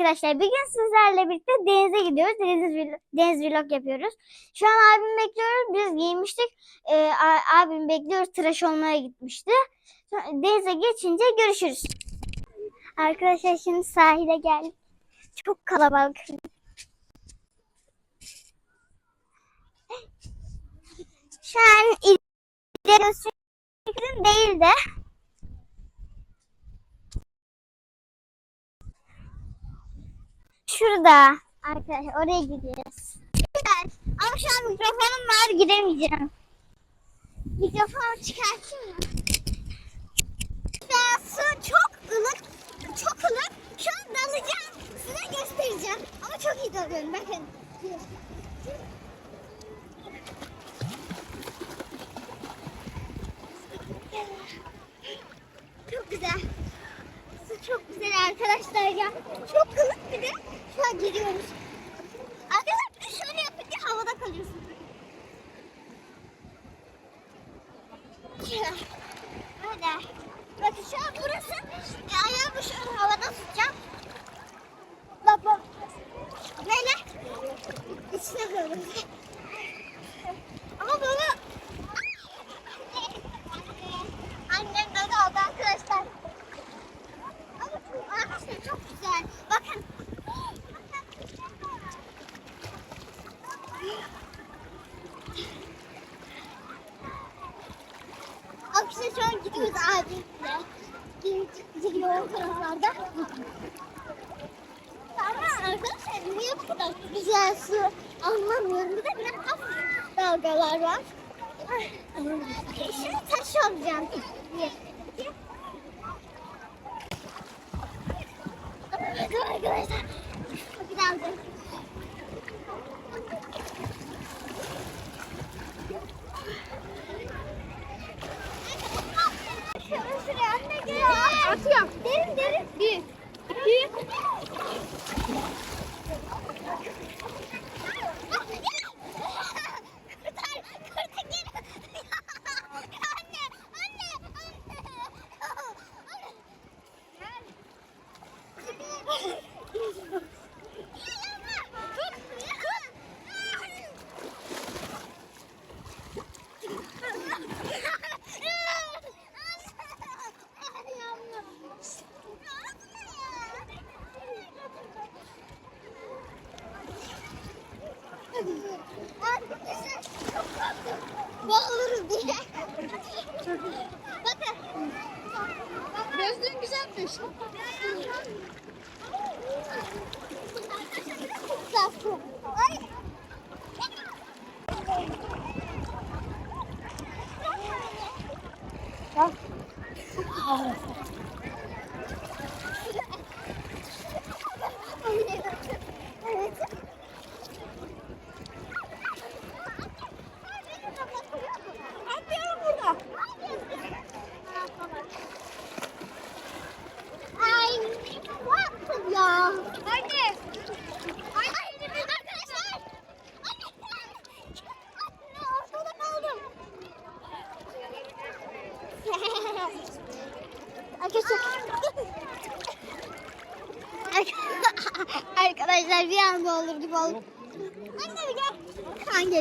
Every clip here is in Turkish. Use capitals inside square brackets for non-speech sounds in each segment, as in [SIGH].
arkadaşlar. Bugün sizlerle birlikte denize gidiyoruz. Deniz, deniz vlog yapıyoruz. Şu an abimi bekliyoruz. Biz giymiştik. Ee, a- abimi bekliyoruz. Tıraş olmaya gitmişti. Denize geçince görüşürüz. Arkadaşlar şimdi sahile geldik. Çok kalabalık. Şu an ileri sürüm değil de Şurada. Arkadaşlar oraya gidiyoruz. Güzel. Ama şu an mikrofonum var giremeyeceğim. Mikrofonu çıkartayım mı? Su çok ılık. Çok ılık. Şu an dalacağım. Size göstereceğim. Ama çok iyi dalıyorum. Bakın. Çok güzel. Su çok güzel arkadaşlar ya. Çok ılık bir de. Şu an giriyoruz. Arkadaşlar bir de şöyle yapınca havada kalıyorsun. Ya. Böyle. Bakın şu an burası. E, ayağımı şu an havada tutacağım. Bak bak. Böyle. İçine koyalım. Ama böyle. Annem böyle aldı arkadaşlar. Ama arkadaşlar çok güzel. Bakın. Arkadaşlar şu an gidiyoruz abimle. Gidiyor o taraflarda. Ama arkadaşlar niye bu kadar güzel su anlamıyorum. Bir de biraz hafif dalgalar var. Şimdi taş. Please.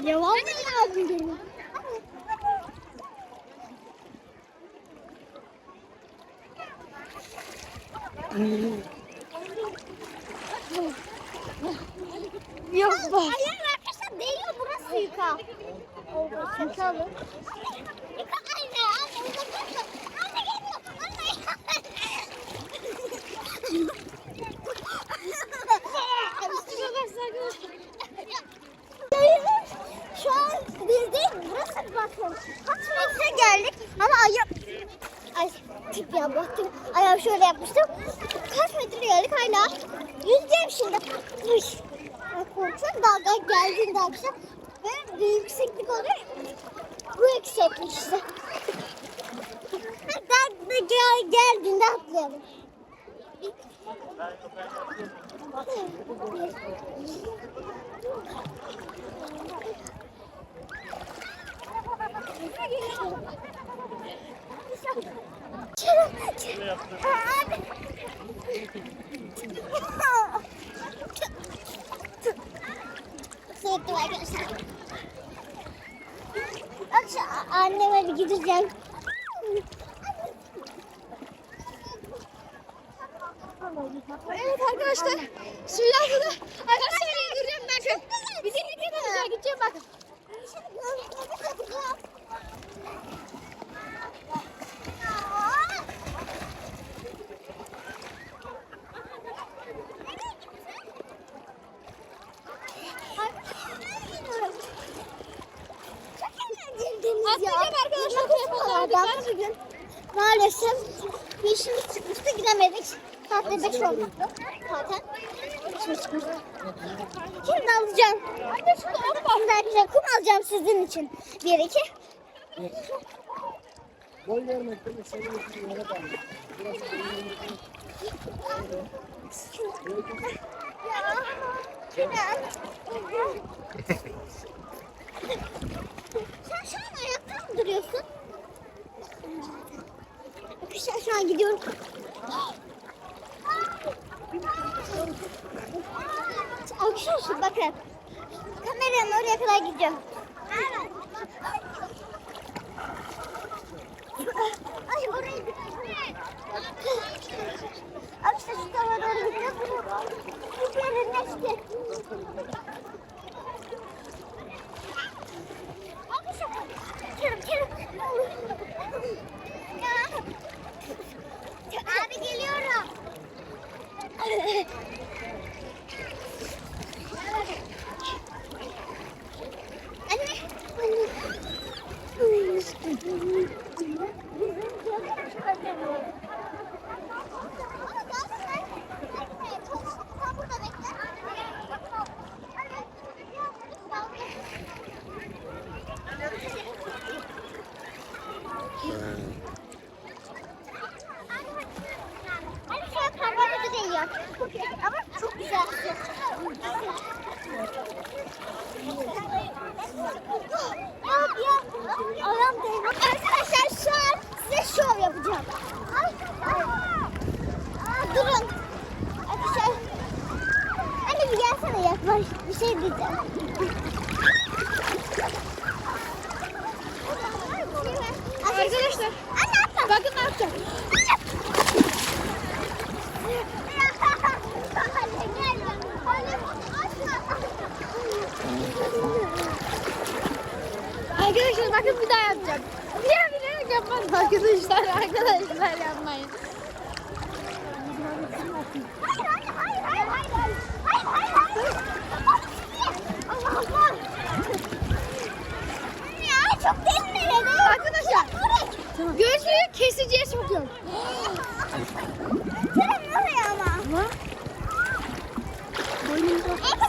Geliyor. Vallahi lazım geliyor. Yok bak. Hayır arkadaşlar değiyor burası yuka. Yuka işte. [LAUGHS] Ben de gel, geldiğinde atlayalım. Abi. Sevdim arkadaşlar anneme gideceğim. Evet arkadaşlar. Burada. Arkadaşlar indireceğim bakın. Bizi ne kadar gideceğim bakın. Atlayacağım arkadaşlar, telefonlara dikkat. bugün maalesef işimiz çıkmıştı gidemedik. Saatte 5 olmuştu zaten. İşimiz çıkmıştı. Şimdi alacağım. Anne var. Şimdi arkadaşlar kum alacağım sizin için. Bir iki. Boy vermekte de senin için yere kalmış. Burası benim Sen şu an ayakta mı duruyorsun? Şu an gidiyorum. Arkadaşlar bakın. Kameranın oraya kadar gideceğim. Ay oraya şu tarafa doğru gideceğiz. Bu yerin neşti. Arkadaşlar Kerem Kerem. Abi geliyorum. Hani şu an parmağımızı değiyor. Ama çok güzel. Ya ya. Ayağım değiyor. Arkadaşlar şu an size şov yapacağım. Aa, durun. Arkadaşlar. Anne bir gelsene yaklaş. Bir şey diyeceğim. Arkadaşlar. Anne atla. Bakın ne yapacağım. Arkadaşlar bakın bir daha yapacağım. Bir daha bilerek yapmadım arkadaşlar. Arkadaşlar yapmayın. Çok derin Arkadaşlar. Gözlüğü kesiciye sokuyorum. Kerem nereye ama? Arkadaşlar. Ya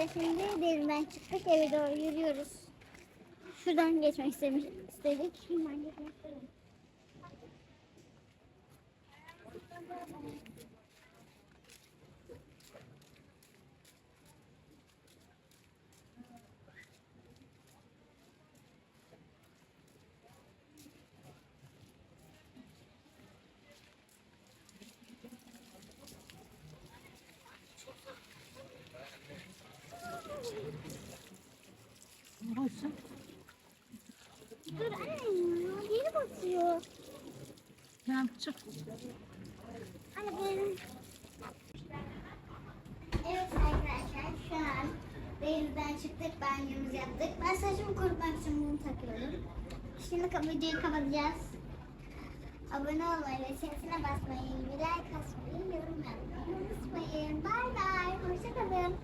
Sesinde derinden çıktık eve doğru yürüyoruz. Şuradan geçmek istemiş, istedik. Şuradan geçmek Ne yapacak? Anne benim. Evet arkadaşlar şu an denizden çıktık, banyomuz yaptık. Ben saçımı kurutmak için bunu takıyorum. Şimdi videoyu kapatacağız. Abone olmayı ve sesine basmayı, bir like atmayı, yorum yapmayı unutmayın. Bay bay, hoşçakalın.